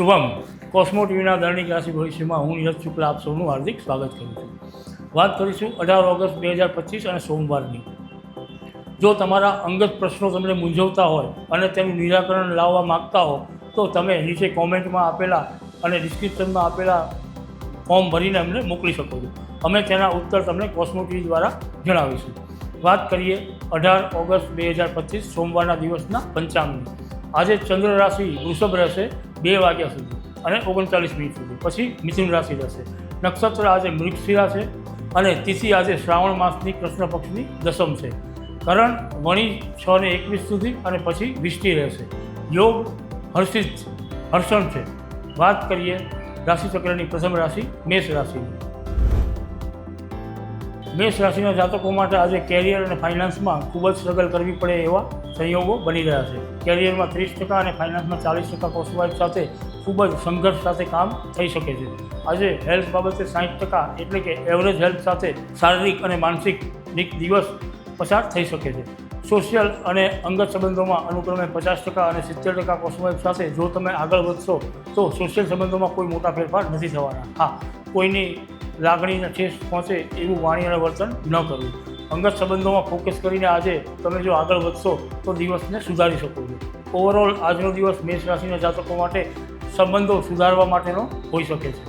શુભમ. કોસ્મો ટીવીના દૈનિક રાશિ ભવિષ્યમાં હું યશ શુક્લા આપ સૌનું હાર્દિક સ્વાગત કરું છું. વાત કરીશું અઢાર ઓગસ્ટ બે હજાર પચીસ અને સોમવારની. જો તમારા અંગત પ્રશ્નો તમને મૂંઝવતા હોય અને તેનું નિરાકરણ લાવવા માગતા હો, તો તમે નીચે કોમેન્ટમાં આપેલા અને ડિસ્ક્રિપ્શનમાં આપેલા ફોર્મ ભરીને અમને મોકલી શકો છો. અમે તેના ઉત્તર તમને કોસ્મો ટીવી દ્વારા જણાવીશું. વાત કરીએ અઢાર ઓગસ્ટ બે હજાર પચીસ સોમવારના દિવસના પંચાંગની. આજે ચંદ્ર રાશિ વૃષભ રહેશે બે વાગ્યા સુધી અને ઓગણચાલીસ મિનિટ સુધી. પછી મિથુન રાશિ રહેશે. નક્ષત્ર આજે મૃગશિરા છે અને તિથિ આજે શ્રાવણ માસની કૃષ્ણ પક્ષની દસમ છે. કરણ વણી છ ને એકવીસ સુધી અને પછી વિષ્ટિ રહેશે. યોગ હર્ષિત હર્ષણ છે. વાત કરીએ રાશિચક્રની પ્રથમ રાશિ, મેષ રાશિની. મેષ રાશિના જાતકો માટે આજે કેરિયર અને ફાઇનાન્સમાં ખૂબ જ સ્ટ્રગલ કરવી પડે એવા સંયોગો બની રહ્યા છે. કેરિયરમાં ત્રીસ ટકા અને ફાઇનાન્સમાં ચાલીસ ટકા કોસ્ટવાઇફ સાથે ખૂબ જ સંઘર્ષ સાથે કામ થઈ શકે છે. આજે હેલ્થ બાબતે સાઠ ટકા એટલે કે એવરેજ હેલ્થ સાથે શારીરિક અને માનસિક દિવસ પસાર થઈ શકે છે. સોશિયલ અને અંગત સંબંધોમાં અનુક્રમે પચાસ ટકા અને સિત્તેર ટકા કોસ્મોવાઇફ સાથે જો તમે આગળ વધશો તો સોશિયલ સંબંધોમાં કોઈ મોટા ફેરફાર નથી થવાના. હા, કોઈની લાગણીને ઠેસ પહોંચે એવું વાણી અને વર્તન ન કરવું. અંગત સંબંધોમાં ફોકસ કરીને આજે તમે જો આગળ વધશો, તો દિવસને સુધારી શકો છો. ઓવરઓલ આજનો દિવસ મેષ રાશિના જાતકો માટે સંબંધો સુધારવા માટેનો હોઈ શકે છે.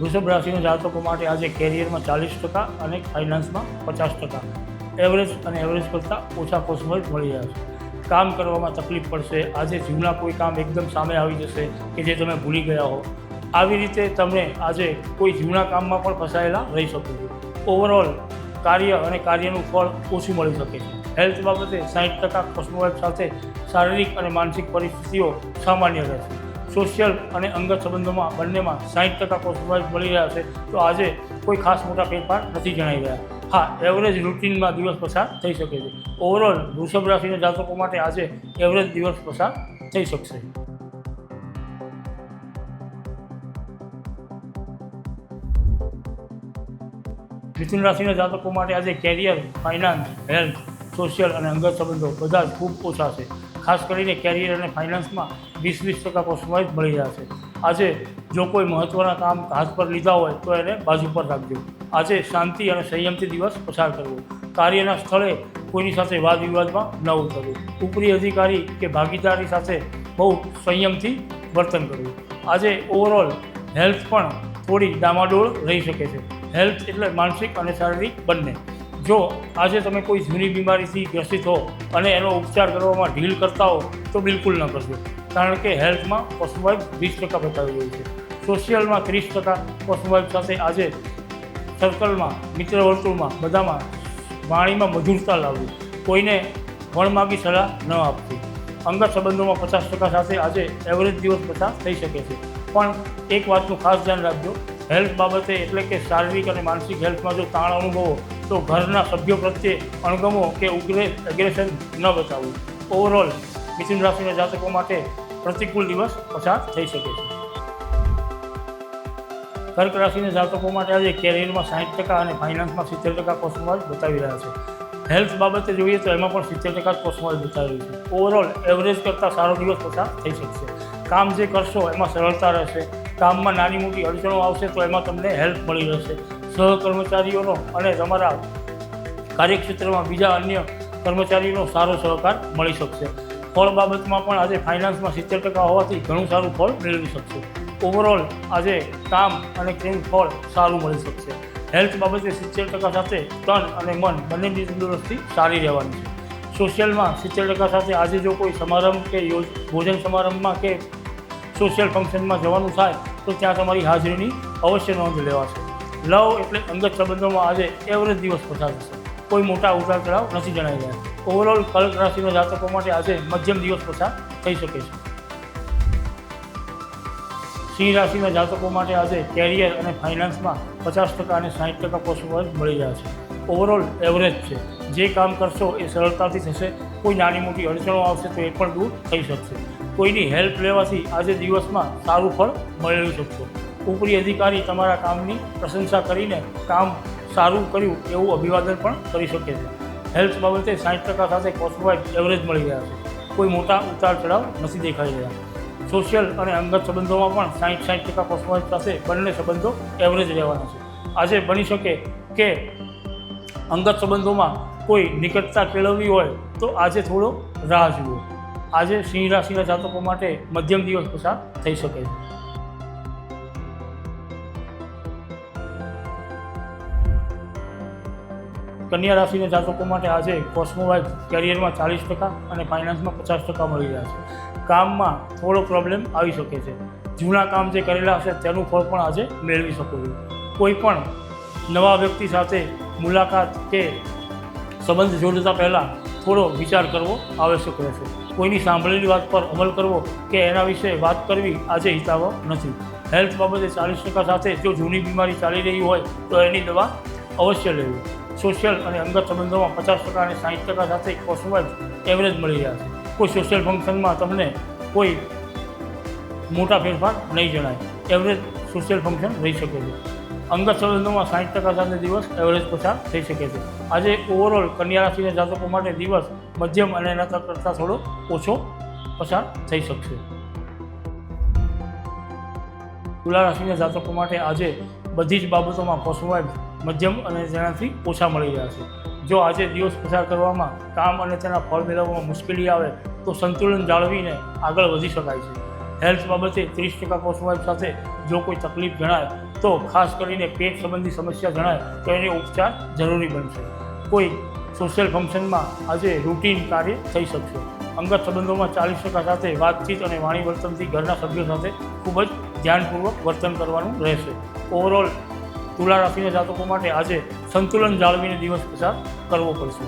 વૃષભ રાશિના જાતકો માટે આજે કેરિયરમાં ચાલીસ ટકા અને ફાઇનાન્સમાં પચાસ ટકા. એવરેજ અને એવરેજ કરતાં ઓછા કોસ્મોઇટ મળી રહ્યા છે. કામ કરવામાં તકલીફ પડશે. આજે જૂના કોઈ કામ એકદમ સામે આવી જશે કે જે તમે ભૂલી ગયા હો. આવી રીતે તમે આજે કોઈ જૂના કામમાં પણ ફસાયેલા રહી શકો છો. ઓવરઓલ કાર્ય અને કાર્યનું ફળ ઓછું મળી શકે છે. હેલ્થ બાબતે સાઠ ટકા કોસ્મોવાઇફ સાથે શારીરિક અને માનસિક પરિસ્થિતિઓ સામાન્ય રહેશે. સોશિયલ અને અંગત સંબંધોમાં બંનેમાં સાહીઠ ટકા કોસ્મોવાઇફ મળી રહ્યા છે, તો આજે કોઈ ખાસ મોટા ફેરફાર નથી જણાઈ રહ્યા. હા એવરેજ રૂટીનમાં દિવસ પસાર થઈ શકે છે. ઓવરઓલ વૃષભ રાશિના જાતકો માટે આજે એવરેજ દિવસ પસાર થઈ શકશે. મિથુન રાશિના જાતકો માટે આજે કેરિયર ફાઇનાન્સ હેલ્થ સોશિયલ અને અંગત સંબંધો બધા જ ખૂબ ઓછા છે. ખાસ કરીને કેરિયર અને ફાઇનાન્સમાં વીસ વીસ ટકા કોસ્મોવાઇઝ મળી જશે આજે જો કોઈ મહત્ત્વના કામ હાથ પર લીધા હોય તો એને બાજુ પર રાખજો. આજે શાંતિ અને સંયમથી દિવસ પસાર કરવો. કાર્યના સ્થળે કોઈની સાથે વાદ વિવાદમાં ન ઉતરવું. ઉપરી અધિકારી કે ભાગીદારી સાથે બહુ સંયમથી વર્તન કરવું. આજે ઓવરઓલ હેલ્થ પણ થોડી ડામાડોળ રહી શકે છે. હેલ્થ એટલે માનસિક અને શારીરિક બંને. જો આજે તમે કોઈ જૂની બીમારીથી ગ્રસિત હો અને એનો ઉપચાર કરવામાં ઢીલ કરતા હો, તો બિલકુલ ન કરજો કારણ કે હેલ્થમાં કોસ્મોવાઇફ વીસ ટકા બતાવી રહ્યું છે. સોશિયલમાં ત્રીસ ટકા કોસ્મોવાઇફ સાથે આજે સર્કલમાં, મિત્ર વર્તુળમાં, બધામાં વાણીમાં મધુરતા લાવવી. કોઈને વણમાગી સલાહ ન આપવી. અંગત સંબંધોમાં પચાસ ટકા સાથે આજે એવરેજ દિવસ બધા થઈ શકે છે. પણ એક વાતનું ખાસ ધ્યાન રાખજો. હેલ્થ બાબતે એટલે કે શારીરિક અને માનસિક હેલ્થમાં જો તાણ અનુભવો, તો ઘરના સભ્યો પ્રત્યે અણગમો કે ઉગ્રે એગ્રેશન ન બતાવવું ઓવરઓલ મિથુન રાશિના જાતકો માટે પ્રતિકૂળ દિવસ પસાર થઈ શકે છે. કર્ક રાશિના જાતકો માટે આજે કેરિયરમાં સાઠ ટકા અને ફાઇનાન્સમાં સિત્તેર ટકા કોસ્મોવાઇઝ બતાવી રહ્યા છે. હેલ્થ બાબતે જોઈએ તો એમાં પણ સિત્તેર ટકા કોસ્મોવાઇઝ બતાવી છે. ઓવરઓલ એવરેજ કરતાં સારો દિવસ પસાર થઈ શકશે. કામ જે કરશો, એમાં સરળતા રહેશે. કામમાં નાની મોટી અડચણો આવશે તો એમાં તમને હેલ્પ મળી રહેશે. સહકર્મચારીઓનો અને તમારા કાર્યક્ષેત્રમાં બીજા અન્ય કર્મચારીઓનો સારો સહકાર મળી શકશે. ફળ બાબતમાં પણ આજે ફાઇનાન્સમાં સિત્તેર ટકા હોવાથી ઘણું સારું ફળ મેળવી શકશો. ઓવરઓલ આજે કામ અને ક્રીમ ફળ સારું મળી શકશે. હેલ્થ બાબતે સિત્તેર ટકા સાથે તન અને મન બંનેની તંદુરસ્તી સારી રહેવાની છે. સોશિયલમાં સિત્તેર ટકા સાથે આજે જો કોઈ સમારંભ કે ભોજન સમારંભમાં કે સોશિયલ ફંક્શનમાં જવાનું થાય તો ત્યાં તમારી હાજરીની અવશ્ય નોંધ લેવાશે. લવ એટલે અંગત સંબંધોમાં આજે એવરેજ દિવસ પસાર થશે. કોઈ મોટા ઉતાર ચઢાવ નથી જણાઈ રહ્યા. ઓવરઓલ કર્ક રાશિના જાતકો માટે આજે મધ્યમ દિવસ પસાર થઈ શકે છે. સિંહ રાશિના જાતકો માટે આજે કેરિયર અને ફાઇનાન્સમાં પચાસ ટકા અને સાઠ ટકા પોસ્ટ મળી રહ્યા છે. ઓવરઓલ એવરેજ છે. જે કામ કરશો એ સરળતાથી થશે. કોઈ નાની મોટી અડચણો આવશે તો એ પણ દૂર થઈ શકશે. કોઈની હેલ્પ લેવાથી આજે દિવસમાં સારું ફળ મેળવી શકશો ઉપરી અધિકારી તમારા કામની પ્રશંસા કરીને કામ સારું કર્યું એવું અભિવાદન પણ કરી શકે છે. હેલ્થ બાબતે સાઠ ટકા સાથે કોસ્ટવાઇઝ એવરેજ મળી રહ્યા છે. કોઈ મોટા ઉતાર ચઢાવ નથી દેખાઈ રહ્યા. સોશિયલ અને અંગત સંબંધોમાં પણ સાઠ સાઠ ટકા કોસ્ટવાઇઝ સાથે બંને સંબંધો એવરેજ રહેવાના છે. આજે બની શકે કે અંગત સંબંધોમાં કોઈ નિકટતા કેળવવી હોય તો આજે થોડો રાહ જુઓ. આજે સિંહ રાશિના જાતકો માટે મધ્યમ દિવસ પસાર થઈ શકે છે. કન્યા રાશિના જાતકો માટે આજે કોસ્મોવાઇઝ કેરિયરમાં ચાલીસ ટકા અને ફાઇનાન્સમાં પચાસ ટકા મળી રહ્યા છે. કામમાં થોડો પ્રોબ્લેમ આવી શકે છે. જૂના કામ જે કરેલા હશે તેનું ફળ પણ આજે મેળવી શકો છો. કોઈ પણ નવા વ્યક્તિ સાથે મુલાકાત કે સંબંધ જોડતા પહેલાં થોડો વિચાર કરવો આવશ્યક રહેશે. કોઈની સાંભળેલી વાત પર અમલ કરવો કે એના વિશે વાત કરવી આજે હિતાવહ નથી. હેલ્થ બાબતે ચાલીસ ટકા સાથે જો જૂની બીમારી ચાલી રહી હોય તો એની દવા અવશ્ય લેવી. સોશિયલ અને અંગત સંબંધોમાં પચાસ ટકા અને સાઠ ટકા સાથે કોસ્મોવાઇઝ એવરેજ મળી રહ્યા છે. કોઈ સોશિયલ ફંક્શનમાં તમને કોઈ મોટા ફેરફાર નહીં જણાય. એવરેજ સોશિયલ ફંક્શન રહી શકે છે. અંગત સંબંધોમાં સાઠ ટકા સાથે દિવસ એવરેજ પસાર થઈ શકે છે. આજે ઓવરઓલ કન્યા રાશિના જાતકો માટે દિવસ મધ્યમ અને એના કરતાં થોડો ઓછો પસાર થઈ શકશે. તુલા રાશિના જાતકો માટે આજે બધી જ બાબતોમાં કોસ્મોવાઇઝ મધ્યમ અને તેનાથી ઓછા મળી રહ્યા છે. જો આજે દિવસ પસાર કરવામાં કામ અને તેના ફળ મેળવવામાં મુશ્કેલી આવે, તો સંતુલન જાળવીને આગળ વધી શકાય છે. હેલ્થ બાબતે ત્રીસ ટકા કોસ્મોવાઇઝ સાથે જો કોઈ તકલીફ જણાય તો ખાસ કરીને પેટ સંબંધી સમસ્યા જણાય તો એને ઉપચાર જરૂરી બનશે. કોઈ સોશિયલ ફંક્શનમાં આજે રૂટીન કાર્ય થઈ શકશે. અંગત સંબંધોમાં ચાલીસ ટકા સાથે વાતચીત અને વાણી વર્તનથી ઘરના સભ્યો સાથે ખૂબ જ ધ્યાનપૂર્વક વર્તન કરવાનું રહેશે. ઓવરઓલ તુલા રાશિના જાતકો માટે આજે સંતુલન જાળવીને દિવસ પસાર કરવો પડશે.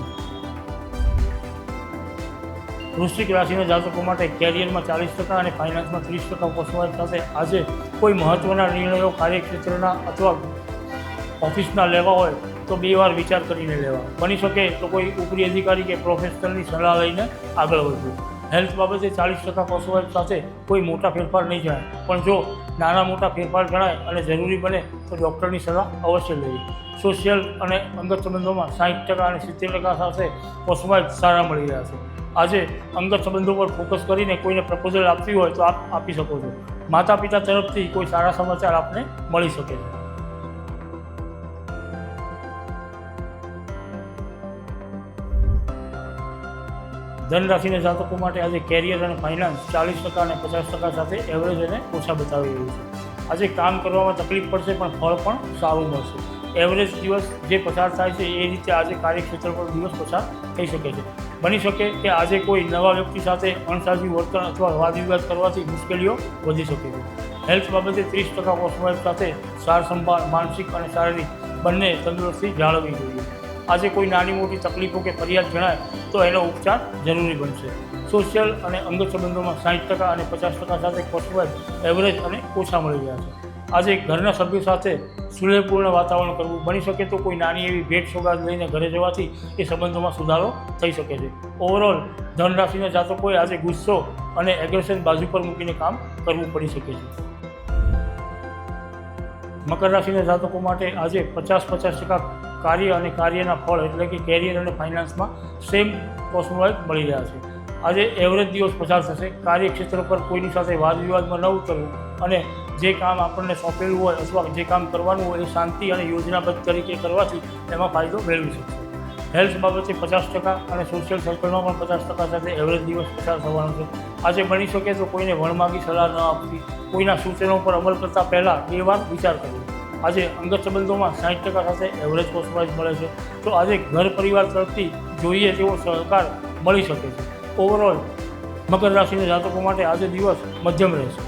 વૃશ્ચિક રાશિના જાતકો માટે કેરિયરમાં ચાલીસ ટકા અને ફાઇનાન્સમાં ત્રીસ ટકા કોસ્મોવાઇઝ સાથે આજે કોઈ મહત્ત્વના નિર્ણયો કાર્યક્ષેત્રના અથવા ઓફિસના લેવા હોય તો બે વાર વિચાર કરીને લેવા. બની શકે તો કોઈ ઉપરી અધિકારી કે પ્રોફેશનલની સલાહ લઈને આગળ વધવું. હેલ્થ બાબતે ચાલીસ ટકા કોસ્મોવાઇઝ સાથે કોઈ મોટા ફેરફાર નહીં જણાય પણ જો નાના મોટા ફેરફાર જણાય અને જરૂરી બને તો ડૉક્ટરની સલાહ અવશ્ય લેવી. સોશિયલ અને અંગત સંબંધોમાં સાઠ ટકા અને સિત્તેર ટકા સાથે કોસ્મોવાઇઝ સારા મળી રહ્યા છે. આજે અંગત સંબંધો પર ફોકસ કરીને કોઈને પ્રપોઝલ આપવી હોય તો આપ આપી શકો છો. માતા પિતા તરફથી કોઈ સારા સમાચાર આપને મળી શકે છે. ધન રાશિના જાતકો માટે આજે કેરિયર અને ફાઇનાન્સ ચાલીસ ટકા અને પચાસ ટકા સાથે એવરેજ અને ઓછા બતાવી રહ્યું છે. આજે કામ કરવામાં તકલીફ પડશે પણ ફળ પણ સારું મળશે. એવરેજ દિવસ જે પસાર થાય છે, એ રીતે આજે કાર્યક્ષેત્ર પર દિવસ પસાર થઈ શકે છે. બની શકે કે આજે કોઈ નવા વ્યક્તિ સાથે અણસાજી વર્તન અથવા વાદવિવાદ કરવાથી મુશ્કેલીઓ વધી શકે છે. હેલ્થ બાબતે ત્રીસ ટકા કોસ્મોવાઇઝ સાથે સાર સંભાળ, માનસિક અને શારીરિક બંને તંદુરસ્તી જાળવવી જોઈએ. આજે કોઈ નાની મોટી તકલીફો કે ફરિયાદ જણાય, તો એનો ઉપચાર જરૂરી બનશે. સોશિયલ અને અંગત સંબંધોમાં સાઠ ટકા અને પચાસ ટકા સાથે કોસ્મોવાઇઝ એવરેજ અને ઓછા મળી રહ્યા છે. આજે ઘરના સભ્યો સાથે સુલેહપૂર્ણ વાતાવરણ કરવું બની શકે તો કોઈ નાની એવી ભેટ સોગાદ લઈને ઘરે જવાથી એ સંબંધોમાં સુધારો થઈ શકે છે. ઓવરઓલ ધન રાશિના જાતકોએ આજે ગુસ્સો અને એગ્રેશન બાજુ પર મૂકીને કામ કરવું પડી શકે છે. મકર રાશિના જાતકો માટે આજે પચાસ પચાસ ટકા કાર્ય અને કાર્યના ફળ એટલે કે કેરિયર અને ફાઇનાન્સમાં સેમ કોસ્મોવાઇઝ મળી રહ્યા છે. આજે એવરેજ દિવસ પસાર થશે. કાર્યક્ષેત્ર પર કોઈની સાથે વાદ વિવાદમાં ન ઉતરવું અને જે કામ આપણને સોંપેલું હોય અથવા જે કામ કરવાનું હોય એ શાંતિ અને યોજનાબદ્ધ તરીકે કરવાથી એમાં ફાયદો મેળવી શકશે હેલ્થ બાબતે પચાસ ટકા અને સોશિયલ સર્કલમાં પણ પચાસ ટકા સાથે એવરેજ દિવસ પસાર થવાનો છે. આજે બની શકે તો કોઈને વણમાગી સલાહ ન આપવી. કોઈના સૂચનો પર અમલ કરતાં પહેલાં બે વાર વિચાર કરવો. આજે અંગત સંબંધોમાં સાઠ ટકા સાથે એવરેજ કોસ્મોવાઇઝ મળે છે. તો આજે ઘર પરિવાર તરફથી જોઈએ તેવો સહકાર મળી શકે છે. ઓવરઓલ મકર રાશિના જાતકો માટે આજે દિવસ મધ્યમ રહેશે.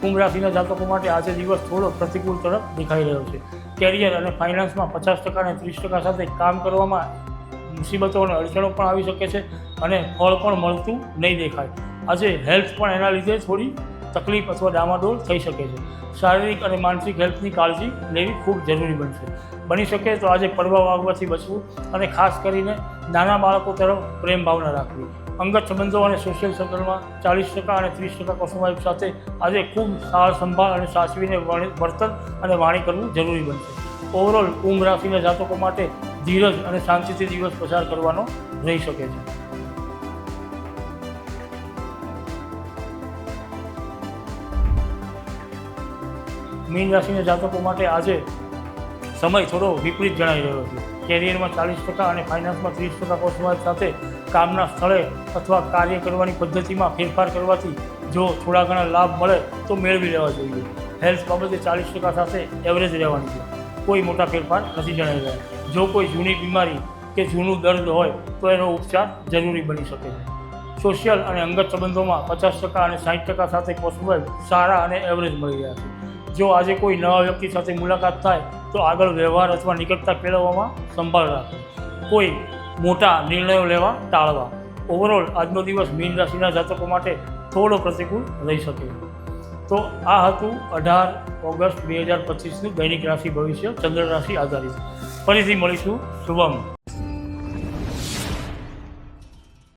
કુંભ રાશિના જાતકો માટે આજે દિવસ થોડો પ્રતિકૂળ તરફ દેખાઈ રહ્યો છે. કેરિયર અને ફાઇનાન્સમાં પચાસ ટકા અને ત્રીસ ટકા સાથે કામ કરવામાં મુસીબતો અને અડચણો પણ આવી શકે છે અને ફળ પણ મળતું નહીં દેખાય. આજે હેલ્થ પણ એના લીધે થોડી તકલીફ અથવા ડામાડોળ થઈ શકે છે. શારીરિક અને માનસિક હેલ્થની કાળજી લેવી ખૂબ જરૂરી બનશે. બની શકે તો આજે પડવા વાગવાથી બચવું અને ખાસ કરીને નાના બાળકો તરફ પ્રેમ ભાવના રાખવી. અંગત સંબંધો અને સોશિયલ સર્કલમાં ચાલીસ ટકા અને ત્રીસ ટકા કસ્ટમાઇઝ સાથે આજે ખૂબ સાર સંભાળ અને સાચવીને વર્તન અને વાણી કરવું જરૂરી બનશે. ઓવરઓલ કુંભ રાશિના જાતકો માટે ધીરજ અને શાંતિથી દિવસ પસાર કરવાનો રહી શકે છે. મીન રાશિના જાતકો માટે આજે સમય થોડો વિપરીત જણાઈ રહ્યો છે. કેરિયરમાં ચાલીસ ટકા અને ફાઇનાન્સમાં ત્રીસ ટકા કોસ્ટમાર્ક સાથે કામના સ્થળે અથવા કાર્ય કરવાની પદ્ધતિમાં ફેરફાર કરવાથી જો થોડા ઘણા લાભ મળે તો મેળવી લેવા જોઈએ. હેલ્થ બાબતે ચાલીસ ટકા સાથે એવરેજ રહેવાની છે. કોઈ મોટા ફેરફાર નથી જણાઈ રહ્યા જો કોઈ જૂની બીમારી કે જૂનું દર્દ હોય તો એનો ઉપચાર જરૂરી બની શકે છે. સોશિયલ અને અંગત સંબંધોમાં પચાસ ટકા અને સાઠ ટકા સાથે પોસિબલ સારા અને એવરેજ મળી રહ્યા છે. જો આજે કોઈ નવા વ્યક્તિ સાથે મુલાકાત થાય તો આગળ વ્યવહાર અથવા નિકટતા કેળવવામાં સંભાળ રાખો. કોઈ મોટા નિર્ણયો લેવા ટાળવા. ઓવરઓલ આજનો દિવસ મીન રાશિના જાતકો માટે થોડો પ્રતિકૂળ રહી શકે. તો આ હતું અઢાર ઓગસ્ટ બે હજાર પચીસનું દૈનિક રાશિ ભવિષ્ય ચંદ્ર રાશિ આધારિત. ફરીથી મળીશું. શુભમ.